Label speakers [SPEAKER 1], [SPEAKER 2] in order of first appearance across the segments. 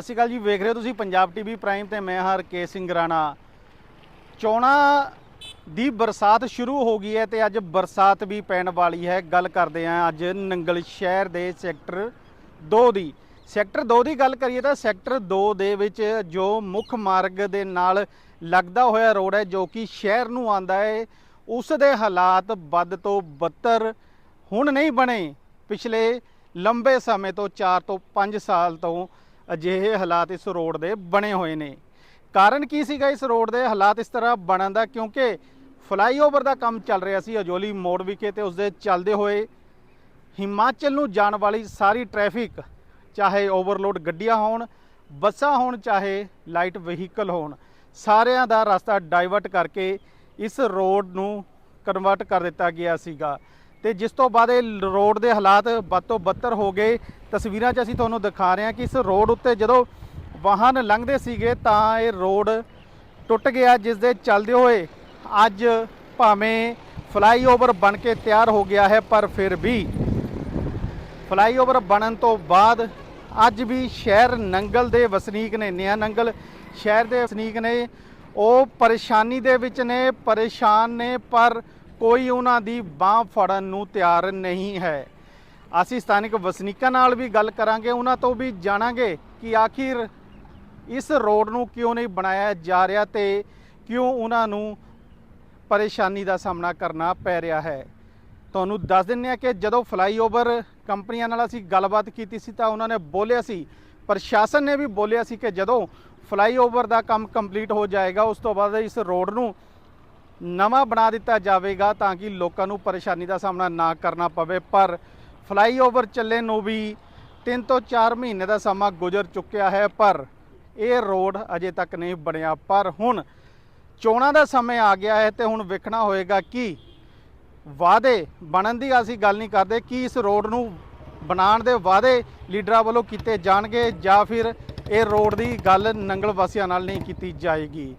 [SPEAKER 1] ਸਤਿ ਸ਼੍ਰੀ ਅਕਾਲ ਜੀ, ਵੇਖ ਰਹੇ ਹੋ ਤੁਸੀਂ ਪੰਜਾਬ ਟੀਵੀ ਪ੍ਰਾਈਮ ਤੇ ਮੈਂ ਹਾਂ ਰਕੇਸ਼ ਸਿੰਘ ਰਾਣਾ। ਚੋਣਾਂ ਦੀ ਬਰਸਾਤ ਸ਼ੁਰੂ ਹੋ ਗਈ ਹੈ ਤੇ ਅੱਜ ਬਰਸਾਤ ਵੀ ਪੈਣ ਵਾਲੀ ਹੈ। ਗੱਲ ਕਰਦੇ ਹਾਂ ਅੱਜ ਨੰਗਲ ਸ਼ਹਿਰ ਦੇ ਸੈਕਟਰ 2 ਦੀ। ਸੈਕਟਰ 2 ਦੀ ਗੱਲ ਕਰੀਏ ਤਾਂ ਸੈਕਟਰ 2 ਦੇ ਵਿੱਚ ਜੋ ਮੁੱਖ ਮਾਰਗ ਦੇ ਨਾਲ ਲੱਗਦਾ ਹੋਇਆ ਰੋਡ ਹੈ, ਜੋ ਕਿ ਸ਼ਹਿਰ ਨੂੰ ਆਂਦਾ ਹੈ, ਉਸ ਦੇ ਹਾਲਾਤ ਵੱਧ ਤੋਂ ਬੱਤਰ ਹੁਣ ਨਹੀਂ ਬਣੇ। ਪਿਛਲੇ ਲੰਬੇ ਸਮੇਂ ਤੋਂ 4 ਤੋਂ 5 ਸਾਲ ਤੋਂ ਅਜਿਹੇ ਹਾਲਾਤ ਇਸ ਰੋਡ ਦੇ ਬਣੇ ਹੋਏ ਨੇ। ਕਾਰਨ ਕੀ ਸੀਗਾ ਇਸ ਰੋਡ ਦੇ ਹਾਲਾਤ ਇਸ ਤਰ੍ਹਾਂ ਬਣਨ ਦਾ? ਕਿਉਂਕਿ ਫਲਾਈਓਵਰ ਦਾ ਕੰਮ ਚੱਲ ਰਿਹਾ ਸੀ ਅਜੋਲੀ ਮੋੜ ਵਿਖੇ ਤੇ ਉਸ ਦੇ ਚੱਲਦੇ ਹੋਏ ਹਿਮਾਚਲ ਨੂੰ ਜਾਣ ਵਾਲੀ ਸਾਰੀ ਟ੍ਰੈਫਿਕ, ਚਾਹੇ ਓਵਰਲੋਡ ਗੱਡੀਆਂ ਹੋਣ, ਬੱਸਾਂ ਹੋਣ, ਚਾਹੇ ਲਾਈਟ ਵਹੀਕਲ ਹੋਣ, ਸਾਰਿਆਂ ਦਾ ਰਸਤਾ ਡਾਈਵਰਟ ਕਰਕੇ ਇਸ ਰੋਡ ਨੂੰ ਕਨਵਰਟ ਕਰ ਦਿੱਤਾ ਗਿਆ ਸੀਗਾ। ਤੇ ਜਿਸ ਤੋਂ ਬਾਅਦ ਇਹ ਰੋਡ ਦੇ ਹਾਲਾਤ ਵੱਧ ਤੋਂ ਬੱਤਰ ਹੋ ਗਏ। ਤਸਵੀਰਾਂ 'ਚ ਅਸੀਂ ਤੁਹਾਨੂੰ ਦਿਖਾ ਰਹੇ ਹਾਂ ਕਿ ਇਸ ਰੋਡ ਉੱਤੇ ਜਦੋਂ ਵਾਹਨ ਲੰਘਦੇ ਸੀਗੇ ਤਾਂ ਇਹ ਰੋਡ ਟੁੱਟ ਗਿਆ, ਜਿਸ ਦੇ ਚੱਲਦੇ ਹੋਏ ਅੱਜ ਭਾਵੇਂ ਫਲਾਈਓਵਰ ਬਣ ਕੇ ਤਿਆਰ ਹੋ ਗਿਆ ਹੈ, ਪਰ ਫਿਰ ਵੀ ਫਲਾਈਓਵਰ ਬਣਨ ਤੋਂ ਬਾਅਦ ਅੱਜ ਵੀ ਸ਼ਹਿਰ ਨੰਗਲ ਦੇ ਵਸਨੀਕ ਨੇ, ਨਿਆ ਨੰਗਲ ਸ਼ਹਿਰ ਦੇ ਵਸਨੀਕ ਨੇ। ਉਹ ਪਰੇਸ਼ਾਨੀ ਦੇ ਵਿੱਚ ਨੇ, ਪਰੇਸ਼ਾਨ ਨੇ, ਪਰ ਕੋਈ ਉਹਨਾਂ ਦੀ ਬਾਹ ਫੜਨ ਨੂੰ ਤਿਆਰ ਨਹੀਂ ਹੈ। ਅਸੀਂ ਸਥਾਨਕ ਵਸਨੀਕਾਂ ਨਾਲ ਵੀ ਗੱਲ ਕਰਾਂਗੇ, ਉਹਨਾਂ ਤੋਂ ਵੀ ਜਾਣਾਂਗੇ ਕਿ ਆਖਿਰ ਇਸ ਰੋਡ ਨੂੰ ਕਿਉਂ ਨਹੀਂ ਬਣਾਇਆ ਜਾ ਰਿਹਾ ਤੇ ਕਿਉਂ ਉਹਨਾਂ ਨੂੰ ਪਰੇਸ਼ਾਨੀ ਦਾ ਸਾਹਮਣਾ ਕਰਨਾ ਪੈ ਰਿਹਾ ਹੈ। ਤੁਹਾਨੂੰ ਦੱਸ ਦਿੰਦੇ ਆ ਕਿ ਜਦੋਂ ਫਲਾਈਓਵਰ ਕੰਪਨੀਆਂ ਨਾਲ ਅਸੀਂ ਗੱਲਬਾਤ ਕੀਤੀ ਸੀ ਤਾਂ ਉਹਨਾਂ ਨੇ ਬੋਲਿਆ ਸੀ, ਪ੍ਰਸ਼ਾਸਨ ਨੇ ਵੀ ਬੋਲਿਆ ਸੀ ਕਿ ਜਦੋਂ ਫਲਾਈਓਵਰ ਦਾ ਕੰਮ ਕੰਪਲੀਟ ਹੋ ਜਾਏਗਾ, ਉਸ ਤੋਂ ਬਾਅਦ ਇਸ ਰੋਡ ਨੂੰ ਨਵਾਂ ਬਣਾ ਦਿੱਤਾ ਜਾਵੇਗਾ ਤਾਂ ਕਿ ਲੋਕਾਂ ਨੂੰ ਪਰੇਸ਼ਾਨੀ ਦਾ ਸਾਹਮਣਾ ਨਾ ਕਰਨਾ ਪਵੇ। ਪਰ ਫਲਾਈਓਵਰ ਚੱਲੇ ਨੂੰ ਵੀ 3 ਤੋਂ 4 ਮਹੀਨੇ ਦਾ ਸਮਾਂ ਗੁਜ਼ਰ ਚੁੱਕਿਆ ਹੈ, ਪਰ ਇਹ ਰੋਡ ਅਜੇ ਤੱਕ ਨਹੀਂ ਬਣਿਆ। ਪਰ ਹੁਣ ਚੋਣਾਂ ਦਾ ਸਮੇਂ ਆ ਗਿਆ ਹੈ ਤੇ ਹੁਣ ਵੇਖਣਾ ਹੋਏਗਾ ਕਿ ਵਾਅਦੇ ਬਣਨ ਦੀ ਅਸੀਂ ਗੱਲ ਨਹੀਂ ਕਰਦੇ ਕਿ ਇਸ ਰੋਡ ਨੂੰ ਬਣਾਉਣ ਦੇ ਵਾਅਦੇ ਲੀਡਰਾਂ ਵੱਲੋਂ ਕੀਤੇ ਜਾਣਗੇ ਜਾਂ ਫਿਰ ਇਹ ਰੋਡ ਦੀ ਗੱਲ ਨੰਗਲ ਵਾਸੀਆਂ ਨਾਲ ਨਹੀਂ ਕੀਤੀ ਜਾਏਗੀ।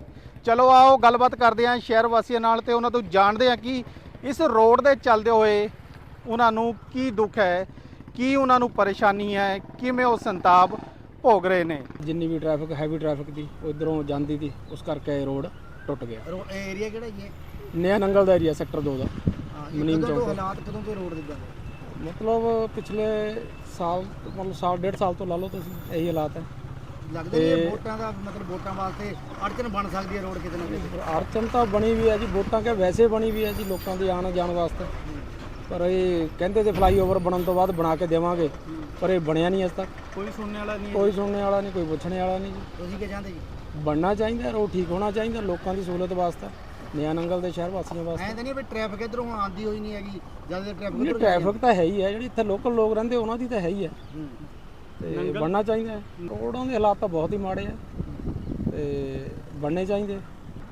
[SPEAKER 1] ਚਲੋ ਆਓ ਗੱਲਬਾਤ ਕਰਦੇ ਹਾਂ ਸ਼ਹਿਰ ਵਾਸੀਆਂ ਨਾਲ ਤੇ ਉਹਨਾਂ ਤੋਂ ਜਾਣਦੇ ਹਾਂ ਕਿ ਇਸ ਰੋਡ ਦੇ ਚੱਲਦੇ ਹੋਏ ਉਹਨਾਂ ਨੂੰ ਕੀ ਦੁੱਖ ਹੈ ਕੀ ਉਹਨਾਂ ਨੂੰ ਪਰੇਸ਼ਾਨੀ ਹੈ ਕਿਵੇਂ ਉਹ ਸੰਤਾਪ ਭੋਗ ਰਹੇ ਨੇ
[SPEAKER 2] ਜਿੰਨੀ ਵੀ ਟ੍ਰੈਫਿਕ ਹੈਵੀ ਟ੍ਰੈਫਿਕ ਦੀ ਉਧਰੋਂ ਜਾਂਦੀ ਦੀ ਉਸ ਕਰਕੇ ਇਹ ਰੋਡ ਟੁੱਟ ਗਿਆ
[SPEAKER 3] ਰੋਡ ਏਰੀਆ ਕਿਹੜਾ ਜੀ?
[SPEAKER 2] ਨਿਆ ਨੰਗਲ ਦਾ ਏਰੀਆ ਸੈਕਟਰ 2 ਦਾ
[SPEAKER 3] ਹਾਂ ਇਹ
[SPEAKER 2] ਮਨੀਮ ਚੌਂਕ।
[SPEAKER 3] ਹਾਲਾਤ ਕਦੋਂ ਤੋਂ ਰੋਡ ਦੇ
[SPEAKER 2] ਮਤਲਬ ਪਿਛਲੇ ਸਾਲ ਮਤਲਬ ਸਾਲ ਡੇਢ ਸਾਲ ਤੋਂ ਲਾ ਲਓ ਤੁਸੀਂ ਇਹੀ ਹਾਲਾਤ ਹੈ
[SPEAKER 3] ਲੱਗਦਾ ਨਹੀਂ ਇਹ ਵੋਟਾਂ ਦਾ ਮਤਲਬ ਵੋਟਾਂ ਵਾਸਤੇ ਅੜਚਨ ਬਣ ਸਕਦੀ ਹੈ ਰੋਡ ਕਿਤੇ ਨਾ ਕਿਤੇ।
[SPEAKER 2] ਅੜਚਨ ਤਾਂ ਬਣੀ ਵੀ ਹੈ ਜੀ ਵੋਟਾਂ ਕੇ ਵੈਸੇ ਬਣੀ ਵੀ ਹੈ ਜੀ ਲੋਕਾਂ ਦੀ ਆਉਣ ਜਾਣ ਵਾਸਤੇ। ਪਰ ਇਹ ਕਹਿੰਦੇ ਤੇ ਫਲਾਈਓਵਰ ਬਣਨ ਤੋਂ ਬਾਅਦ ਬਣਾ ਕੇ ਦੇਵਾਂਗੇ ਪਰ ਇਹ ਬਣਿਆ ਨਹੀਂ ਅਜੇ ਤੱਕ।
[SPEAKER 1] ਕੋਈ ਸੁਣਨੇ ਵਾਲਾ ਨਹੀਂ
[SPEAKER 2] ਕੋਈ ਸੁਣਨੇ ਵਾਲਾ ਨਹੀਂ ਕੋਈ ਪੁੱਛਣੇ ਵਾਲਾ ਨਹੀਂ ਜੀ।
[SPEAKER 3] ਤੁਸੀਂ ਕੀ ਚਾਹੁੰਦੇ ਜੀ?
[SPEAKER 2] ਬਣਨਾ ਚਾਹੀਦਾ ਰੋਡ ਠੀਕ ਹੋਣਾ ਚਾਹੀਦਾ ਲੋਕਾਂ ਦੀ ਸਹੂਲਤ ਵਾਸਤੇ ਨਿਆ ਨੰਗਲ ਦੇ ਸ਼ਹਿਰ ਵਾਸੀਆਂ ਵਾਸਤੇ।
[SPEAKER 3] ਐਂ ਤਾਂ ਨਹੀਂ ਵੀ ਟ੍ਰੈਫਿਕ ਇਧਰੋਂ ਆਉਂਦੀ ਹੋਈ ਨਹੀਂ ਹੈਗੀ ਜ਼ਿਆਦਾ ਟ੍ਰੈਫਿਕ
[SPEAKER 2] ਟ੍ਰੈਫਿਕ ਤਾਂ ਹੈ ਹੀ ਹੈ ਜਿਹੜੀ ਇੱਥੇ ਲੋਕਲ ਲੋਕ ਰਹਿੰਦੇ ਉਹਨਾਂ ਦੀ ਤਾਂ ਹੈ ਹੀ। ਹੈ। ਤੇ ਬਣਨਾ ਚਾਹੀਦਾ ਹੈ। ਰੋਡਾਂ ਦੇ ਹਾਲਾਤ ਤਾਂ ਬਹੁਤ ਹੀ ਮਾੜੇ ਆ। ਤੇ ਬਣਨੇ ਚਾਹੀਦੇ।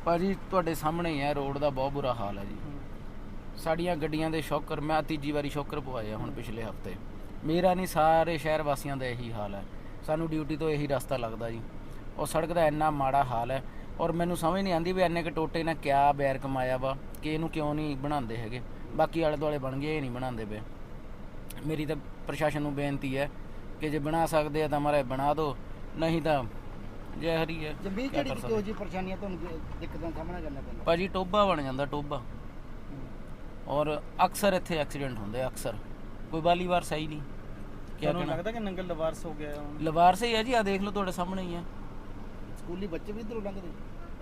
[SPEAKER 4] ਭਾਜੀ ਤੁਹਾਡੇ ਸਾਹਮਣੇ ਹੀ ਹੈ ਰੋਡ ਦਾ ਬਹੁਤ ਬੁਰਾ ਹਾਲ ਹੈ ਜੀ। ਸਾਡੀਆਂ ਗੱਡੀਆਂ ਦੇ ਸ਼ੌਕਰ ਮੈਂ ਤੀਜੀ ਵਾਰੀ ਸ਼ੌਕਰ ਪਵਾਇਆ ਹੁਣ ਪਿਛਲੇ ਹਫ਼ਤੇ। ਮੇਰਾ ਨਹੀਂ ਸਾਰੇ ਸ਼ਹਿਰ ਵਾਸੀਆਂ ਦਾ ਇਹੀ ਹਾਲ ਹੈ। ਸਾਨੂੰ ਡਿਊਟੀ ਤੋਂ ਇਹੀ ਰਸਤਾ ਲੱਗਦਾ ਜੀ। ਉਹ ਸੜਕ ਦਾ ਇੰਨਾ ਮਾੜਾ ਹਾਲ ਹੈ ਔਰ ਮੈਨੂੰ ਸਮਝ ਨਹੀਂ ਆਂਦੀ ਵੀ ਇੰਨੇ ਕ ਟੋਟੇ ਨਾਲ ਕਿਆ ਬੈਰ ਕਮਾਇਆ ਵਾ ਕਿ ਇਹਨੂੰ ਕਿਉਂ ਨਹੀਂ ਬਣਾਉਂਦੇ ਹੈਗੇ। ਬਾਕੀ ਆਲੇ ਦੁਆਲੇ ਬਣ ਗਏ ਇਹ ਨਹੀਂ ਬਣਾਉਂਦੇ ਪਏ। ਮੇਰੀ ਤਾਂ ਪ੍ਰਸ਼ਾਸਨ ਨੂੰ ਬੇਨਤੀ ਹੈ ਕਿ ਜੇ ਬਣਾ ਸਕਦੇ ਆ ਤਾਂ ਮਾਰੇ ਬਣਾ ਦਿਓ ਨਹੀਂ ਤਾਂ ਜੈ ਹਰੀ ਹੈ
[SPEAKER 3] ਜੰਬੀ
[SPEAKER 4] ਕਿਆ
[SPEAKER 3] ਕਿਹੜੀ
[SPEAKER 4] ਕਰ
[SPEAKER 3] ਕਿਹੋ ਜੀ ਪਰੇਸ਼ਾਨੀਆਂ ਤੁਹਾਨੂੰ ਜੇ ਦਿੱਕਤਾਂ ਦਾ ਸਾਹਮਣਾ ਕਰਨਾ ਪੈਂਦਾ?
[SPEAKER 4] ਭਾਜੀ ਟੋਬਾ ਬਣ ਜਾਂਦਾ ਟੋਬਾ ਔਰ ਅਕਸਰ ਇੱਥੇ ਐਕਸੀਡੈਂਟ ਹੁੰਦੇ ਆ, ਅਕਸਰ। ਕੋਈ ਵਾਲੀ ਵਾਰ ਸਹੀ ਨਹੀਂ। ਕੀ
[SPEAKER 1] ਤੁਹਾਨੂੰ
[SPEAKER 4] ਕਹਿਣਾ?
[SPEAKER 1] ਲੱਗਦਾ ਕਿ ਨੰਗਲ ਲਵਾਰਸ ਹੋ ਗਿਆ ਹੁਣ?
[SPEAKER 4] ਲਵਾਰ ਸਹੀ ਹੈ ਜੀ ਆ ਦੇਖ ਲਓ ਤੁਹਾਡੇ ਸਾਹਮਣੇ ਹੀ ਹੈ।
[SPEAKER 3] ਸਕੂਲੀ ਬੱਚੇ ਵੀ ਇਧਰੋਂ ਲੰਘਦੇ?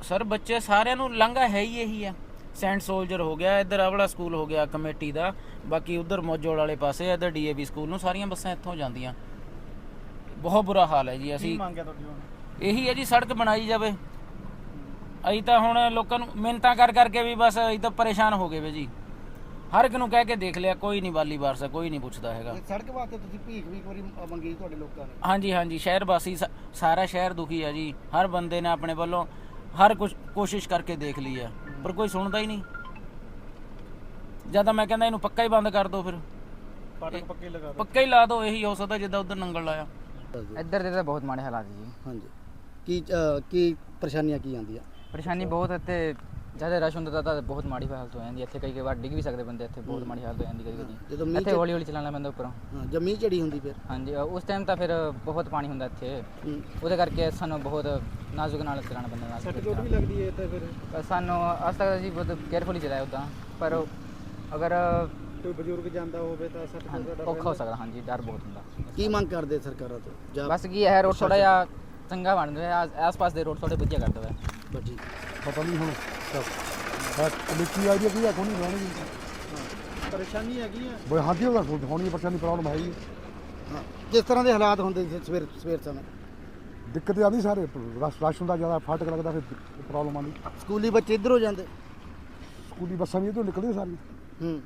[SPEAKER 4] ਸਰ ਬੱਚੇ ਸਾਰਿਆਂ ਨੂੰ ਲੰਘਾ ਹੈ ਹੀ ਇਹੀ ਆ ਸੈਂਟ ਸੋਲਜਰ ਹੋ ਗਿਆ ਇੱਧਰ ਆਵਲਾ ਸਕੂਲ ਹੋ ਗਿਆ ਕਮੇਟੀ ਦਾ। ਬਾਕੀ ਉਧਰ ਮੋਜੋੜ ਵਾਲੇ ਪਾਸੇ ਇੱਧਰ ਡੀਏਵੀ ਸਕੂਲ ਨੂੰ ਸਾਰੀਆਂ ਬੱਸਾਂ ਇੱਥੋਂ ਜਾਂਦੀਆਂ। ਬਹੁਤ ਬੁਰਾ ਹਾਲ ਹੈ ਜੀ
[SPEAKER 1] ਕੀ
[SPEAKER 4] ਅਸੀਂ
[SPEAKER 1] ਮੰਗਿਆ ਤੁਹਾਡੀ ਹੁਣ?
[SPEAKER 4] ਇਹੀ ਹੈ ਜੀ ਸੜਕ ਬਣਾਈ ਜਾਵੇ। ਅਸੀਂ ਤਾਂ ਹੁਣ ਲੋਕਾਂ ਨੂੰ ਮਿਹਨਤਾਂ ਕਰ ਕਰਕੇ ਵੀ ਬਸ ਅਸੀਂ ਤਾਂ ਪਰੇਸ਼ਾਨ ਹੋ ਗਏ ਵੇ ਜੀ। ਹਰ ਇੱਕ ਨੂੰ ਕਹਿ ਕੇ ਦੇਖ ਲਿਆ ਕੋਈ ਨਹੀਂ ਵਾਲੀ ਵਾਰਸਾ ਕੋਈ ਨਹੀਂ ਪੁੱਛਦਾ ਹੈਗਾ।
[SPEAKER 3] ਸੜਕ ਵਾਸਤੇ ਤੁਸੀਂ ਭੀਖ ਵੀ ਇੱਕ ਵਾਰੀ ਮੰਗੀ ਤੁਹਾਡੇ ਲੋਕਾਂ ਨੇ?
[SPEAKER 4] ਹਾਂਜੀ ਹਾਂਜੀ ਸ਼ਹਿਰ ਵਾਸੀ ਸਾ- ਸਾਰਾ ਸ਼ਹਿਰ ਦੁਖੀ ਹੈ ਜੀ। ਹਰ ਬੰਦੇ ਨੇ ਆਪਣੇ ਵੱਲੋਂ ਹਰ ਕੁਝ ਕੋਸ਼ਿਸ਼ ਕਰਕੇ ਦੇਖ ਲਈ ਹੈ ਪਰ ਕੋਈ ਸੁਣਦਾ ਹੀ ਨਹੀਂ। ਜਾਂ ਤਾਂ ਮੈਂ ਕਹਿੰਦਾ ਇਹਨੂੰ ਪੱਕਾ ਹੀ ਬੰਦ ਕਰ ਦਿਓ ਫਿਰ।
[SPEAKER 1] ਫਾਟਕ ਪੱਕੇ ਲਗਾ ਦਿਓ।
[SPEAKER 4] ਪੱਕਾ ਹੀ ਲਾ ਦਿਓ ਇਹੀ ਹੋ ਸਕਦਾ ਜਿੱਦਾਂ ਉਧਰ ਨੰਗਲ ਲਾਇਆ।
[SPEAKER 5] ਇੱਧਰ ਦੇ ਤਾਂ ਬਹੁਤ ਮਾੜੇ ਹਾਲਾਤ ਜੀ।
[SPEAKER 3] ਹਾਂਜੀ। ਕੀ ਕੀ ਪਰੇਸ਼ਾਨੀਆਂ ਕੀ ਆਉਂਦੀਆਂ?
[SPEAKER 5] ਪਰੇਸ਼ਾਨੀ ਬਹੁਤ ਇੱਥੇ ਜ਼ਿਆਦਾ ਰਸ਼ ਹੁੰਦਾ ਤਾਂ ਬਹੁਤ ਮਾੜੀ ਹਾਲਤ ਹੋ ਜਾਂਦੀ ਹੈ। ਇੱਥੇ ਕਈ ਕਈ ਵਾਰ ਡਿੱਗ ਵੀ ਸਕਦੇ ਬੰਦੇ ਇੱਥੇ ਬਹੁਤ ਮਾੜੀ ਹਾਲਤ ਹੋ ਜਾਂਦੀ ਕਦੀ
[SPEAKER 3] ਜਦੋਂ
[SPEAKER 5] ਕਦੀ
[SPEAKER 3] ਮੀਂਹ
[SPEAKER 5] ਇੱਥੇ
[SPEAKER 3] ਚ-
[SPEAKER 5] ਹੌਲੀ ਹੌਲੀ ਚਲਾਉਣਾ ਪੈਂਦਾ ਉੱਪਰੋਂ।
[SPEAKER 3] ਹਾਂ ਜਮੀ ਝੜੀ ਹੁੰਦੀ ਫਿਰ?
[SPEAKER 5] ਹਾਂਜੀ ਅ, ਉਸ ਟਾਈਮ ਤਾਂ ਫਿਰ ਬਹੁਤ ਪਾਣੀ ਹੁੰਦਾ ਇੱਥੇ।
[SPEAKER 3] ਹੂੰ।
[SPEAKER 5] ਉਹਦੇ ਕਰਕੇ ਸਾਨੂੰ ਬਹੁਤ ਨਾਜ਼ੁਕ ਨਾਲ ਚਲਾਉਣਾ ਪੈਂਦਾ ਨਾਜ਼ੁਕ
[SPEAKER 1] ਸੱਟ ਚੋਟ ਵੀ ਲੱਗਦੀ ਹੈ ਇੱਥੇ ਫਿਰ?
[SPEAKER 5] ਤਾਂ ਸਾਨੂੰ ਅੱਜ ਤੱਕ ਅਸੀਂ ਬਹੁਤ ਕੇਅਰਫੁਲੀ ਚਲਾਇਆ ਉਦਾਂ। ਪਰ ਅਗਰ
[SPEAKER 1] ਕੋਈ ਬਜ਼ੁਰਗ ਜਾਂਦਾ ਹੋਵੇ ਤਾਂ ਸੱਟ ਚੋਟ ਦਾ
[SPEAKER 5] ਔਖਾ ਹੋ ਸਕਦਾ ਹਾਂਜੀ ਡਰ ਬਹੁਤ ਹੁੰਦਾ।
[SPEAKER 3] ਕੀ ਮੰਗ ਕਰਦੇ ਸਰਕਾਰਾਂ ਤੋਂ? ਜਾਂ
[SPEAKER 5] ਬਸ ਕੀ ਹੈ ਰੋਡ ਥੋੜਾ ਜਿਹਾ ਚੰਗਾ ਬਣ ਰਿਹਾ ਆਸ-ਪਾਸ ਦੇ ਰੋਡ ਥੋੜੇ ਵਧੀਆ ਕਰ ਦੇਵੇ
[SPEAKER 3] ਠੀਕ
[SPEAKER 6] ਪਤਾ ਨਹੀਂ ਹੁਣ ਕਮੇਟੀ ਆਈਡੀਆ ਕੀ ਹੈ ਕੋਈ ਨਹੀਂ ਲੈਣਗੇ
[SPEAKER 1] ਪਰੇਸ਼ਾਨੀ ਹੈਗੀ ਆ।
[SPEAKER 6] ਬਈ ਹਾਂਜੀ ਉਹਦਾ ਹੋਣੀ ਪਰੇਸ਼ਾਨੀ ਪ੍ਰੋਬਲਮ ਹੈ ਹੀ। ਹੈ।
[SPEAKER 3] ਹਾਂ ਕਿਸ ਤਰ੍ਹਾਂ ਦੇ ਹਾਲਾਤ ਹੁੰਦੇ ਸੀ ਸਵੇਰ ਸਵੇਰ ਸਮੇਂ?
[SPEAKER 6] ਦਿੱਕਤ ਆਉਂਦੀ ਸਾਰੇ ਰਸ਼ ਰਸ਼ ਹੁੰਦਾ ਜ਼ਿਆਦਾ ਫਾਟਕ ਲੱਗਦਾ ਫਿਰ ਪ੍ਰੋਬਲਮ ਆਉਂਦੀ
[SPEAKER 3] ਸਕੂਲੀ ਬੱਚੇ ਇੱਧਰੋਂ ਜਾਂਦੇ?
[SPEAKER 6] ਸਕੂਲੀ ਬੱਸਾਂ ਵੀ ਇਧਰੋਂ ਨਿਕਲਦੀਆਂ ਸਾਰੀਆਂ।
[SPEAKER 3] ਹੂੰ।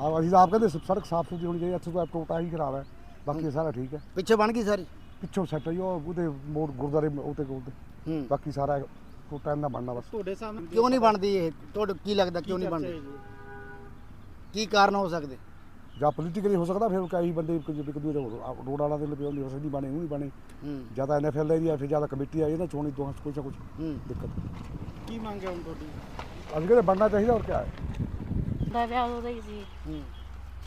[SPEAKER 6] ਆ ਅਸੀਂ ਤਾਂ ਆਪ ਕਹਿੰਦੇ ਸੜਕ ਸਾਫ਼ ਸੁਥਰੀ ਹੋਣੀ ਚਾਹੀਦੀ ਇੱਥੇ ਤਾਂ ਟੋਟਾ ਹੀ ਖਰਾਬ ਹੈ। ਬਾਕੀ ਸਾਰਾ ਠੀਕ ਹੈ।
[SPEAKER 3] ਪਿੱਛੇ ਬਣ ਗਈ ਸਾਰੀ?
[SPEAKER 6] ਪਿੱਛੋਂ ਸੈੱਟ ਹੈ ਉਹ ਉਹਦੇ ਮੋੜ ਗੁਰਦਾਰੇ ਉਹਤੇ ਕੋਲ ਤੇ।
[SPEAKER 3] ਹੂੰ।
[SPEAKER 6] ਬਾਕੀ ਸਾਰਾ ਟੋਟਾ ਇਹਨਾਂ ਬਣਨਾ ਬਸ।
[SPEAKER 1] ਤੁਹਾਡੇ ਸਾਹਮਣੇ
[SPEAKER 3] ਕਿਉਂ ਨਹੀਂ ਬਣਦੀ ਇਹ? ਤੁਹਾਨੂੰ ਕੀ ਲੱਗਦਾ ਕਿਉਂ ਨਹੀਂ ਬਣਦੀ? ਕੀ ਕਾਰਨ ਹੋ ਸਕਦੇ?
[SPEAKER 6] ਜਾਂ ਪੋਲੀਟੀਕਲੀ ਹੋ ਸਕਦਾ ਫਿਰ ਕਈ ਬੰਦੇ ਇੱਕ ਇੱਕ ਦੂਜੇ ਦੇ ਰੋਡ ਵਾਲਾ ਦੇ ਲਿਪੇ ਹੁੰਦੀ ਹੋ ਸਕਦੀ ਬਣੇ ਉਹ ਨਹੀਂ ਬਣੇ।
[SPEAKER 3] ਹੂੰ।
[SPEAKER 6] ਜ਼ਿਆਦਾ ਐਨਐਫਐਲ ਦਾ ਏਰੀਆ ਫਿਰ ਜ਼ਿਆਦਾ ਕਮੇਟੀ ਆਈ ਨਾ ਚੋਣੀ ਦੋਹਾਂ 'ਚ ਕੁਛ ਨਾ ਕੁਛ
[SPEAKER 3] ਹੂੰ।
[SPEAKER 6] ਦਿੱਕਤ।
[SPEAKER 1] ਕੀ ਮੰਗ ਹੈ ਹੁਣ ਤੁਹਾਡੀ?
[SPEAKER 6] ਅਸੀਂ ਕਹਿੰਦੇ ਬਣਨਾ ਚਾਹੀਦਾ ਹੋਰ ਕਿਆ ਹੈ?
[SPEAKER 7] ਦਾ ਵਿਆਹ ਉਦੋਂ ਹੀ ਸੀ।
[SPEAKER 3] ਹੂੰ।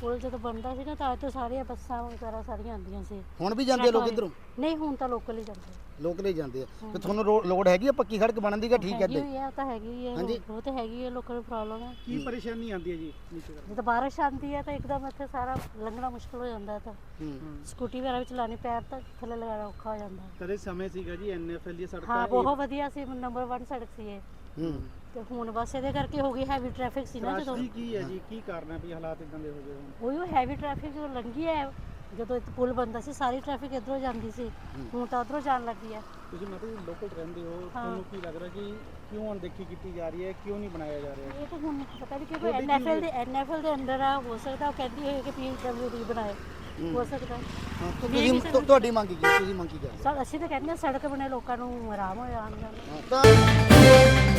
[SPEAKER 7] ਪੁਲ ਜਦੋਂ ਬਣਦਾ ਸੀ ਨਾ ਤਾਂ ਇੱਥੇ ਸਾਰੀਆਂ ਬੱਸਾਂ ਵਗੈਰਾ ਸਾਰੀਆਂ ਆਉਂਦੀਆਂ ਸੀ।
[SPEAKER 3] ਹੁਣ ਵੀ ਜਾਂਦੇ ਲੋਕ ਇੱਧਰੋਂ?
[SPEAKER 7] ਨਹੀਂ ਹੁਣ ਤਾਂ ਲੋਕਲ ਹੀ ਜਾਂਦੇ
[SPEAKER 3] ਲੋਕ ਲਈ ਜਾਂਦੇ ਆ। ਤੇ ਤੁਹਾਨੂੰ ਰੋ- ਲੋੜ ਹੈਗੀ ਆ ਪੱਕੀ ਸੜਕ ਬਣਨ ਦੀ ਕਿ ਠੀਕ ਹੈ
[SPEAKER 7] ਹੈਗੀ ਹੋਈ ਉਹ ਤਾਂ ਹੈਗੀ ਹੀ ਹੈ
[SPEAKER 3] ਹਾਂਜੀ।
[SPEAKER 7] ਉਹ ਤਾਂ ਹੈਗੀ ਹੈ ਲੋਕਾਂ ਨੂੰ ਪ੍ਰੋਬਲਮ ਹੈ
[SPEAKER 1] ਕੀ ਪਰੇਸ਼ਾਨੀ ਆਉਂਦੀ ਹੈ ਜੀ ਨੀਚੇ ਕਰ
[SPEAKER 7] ਜਦੋਂ ਬਾਰਿਸ਼ ਆਉਂਦੀ ਹੈ ਤਾਂ ਇੱਕਦਮ ਇੱਥੇ ਸਾਰਾ ਲੰਘਣਾ ਮੁਸ਼ਕਲ ਹੋ ਜਾਂਦਾ ਹੈ ਤਾਂ।
[SPEAKER 3] ਹੂੰ।
[SPEAKER 7] ਸਕੂਟੀ ਵਗੈਰਾ ਵੀ ਚਲਾਣੀ ਪੈਰ ਤਾਂ ਥੱਲੇ ਲਗਾਉਣਾ ਔਖਾ ਹੋ ਜਾਂਦਾ। ਹੈ
[SPEAKER 1] ਕਦੇ ਸਮੇਂ ਸੀਗਾ ਜੀ ਐਨਐਫਐਲ ਦੀ ਸੜਕਾਂ
[SPEAKER 7] ਹਾਂ ਬਹੁਤ ਵਧੀਆ ਸੀ ਨੰਬਰ 1 ਸੜਕ ਸੀ ਇਹ।
[SPEAKER 3] ਹੂੰ।
[SPEAKER 7] ਤੇ ਹੁਣ ਬਸ ਇਹਦੇ ਕਰਕੇ ਹੋ ਗਈ ਹੈਵੀ ਟ੍ਰੈਫਿਕ ਸੀ ਨਾ ਜਦੋਂ
[SPEAKER 1] ਤਰਾਸ਼ਦੀ ਕੀ ਹੈ ਜੀ? ਕੀ ਕਾਰਨ ਹੈ ਵੀ ਹਾਲਾਤ ਇਦਾਂ ਦੇ ਹੋ ਗਏ ਹੁਣ?
[SPEAKER 7] ਉਹੀ ਹੈਵੀ ਟ੍ਰੈਫਿਕ ਜਦੋਂ ਲੰਘੀ ਹੈ ਜਦੋਂ ਇੱਥੇ ਪੁਲ ਬਣਦਾ ਸੀ ਸਾਰੀ ਟ੍ਰੈਫਿਕ ਇੱਧਰੋਂ ਜਾਂਦੀ ਸੀ। ਹੁਣ ਤਾਂ ਉੱਧਰੋਂ ਜਾਣ ਲੱਗੀ ਹੈ।
[SPEAKER 1] ਤੁਸੀਂ ਮਤਲਬ ਲੋਕਲ ਰਹਿੰਦੇ ਹੋ ਤੁਹਾਨੂੰ ਕੀ ਲੱਗ ਰਿਹਾ ਕਿ ਕਿਉਂ ਅਣਦੇਖੀ ਕੀਤੀ ਜਾ ਰਹੀ ਹੈ? ਕਿਉਂ ਨਹੀਂ ਬਣਾਇਆ ਜਾ ਰਿਹਾ?
[SPEAKER 7] ਇਹ ਤਾਂ ਹੁਣ ਪਤਾ ਨਹੀਂ ਕਿ ਕੋਈ ਐਨਐਫਐਲ ਦੇ ਐਨਐਫਐਲ ਦੇ ਅੰਡਰ ਆ ਹੋ ਸਕਦਾ ਉਹ ਕਹਿੰਦੀ ਹੈ ਕਿ ਪੀਡਬਲਯੂਡੀ ਬਣਾਏ। ਹੋ। ਸਕਦਾ। ਹੈ।
[SPEAKER 3] ਹਾਂ, ਤਾਂ
[SPEAKER 7] ਇਹ ਵੀ
[SPEAKER 3] ਤੁਸੀਂ ਤੁ- ਤੁਹਾਡੀ ਮੰਗ ਕੀ ਹੈ? ਤੁਸੀਂ ਮੰਗ ਕੀ ਕਰਦੇ
[SPEAKER 7] ਸਰ ਅਸੀਂ ਤਾਂ ਕਹਿੰਦੇ ਹਾਂ ਸੜਕ ਬਣੇ ਲੋਕਾਂ ਨੂੰ ਆਰਾਮ ਹੋ ਜਾਣ ਜਾਣ
[SPEAKER 3] ਹਾਂ, ਤਾਂ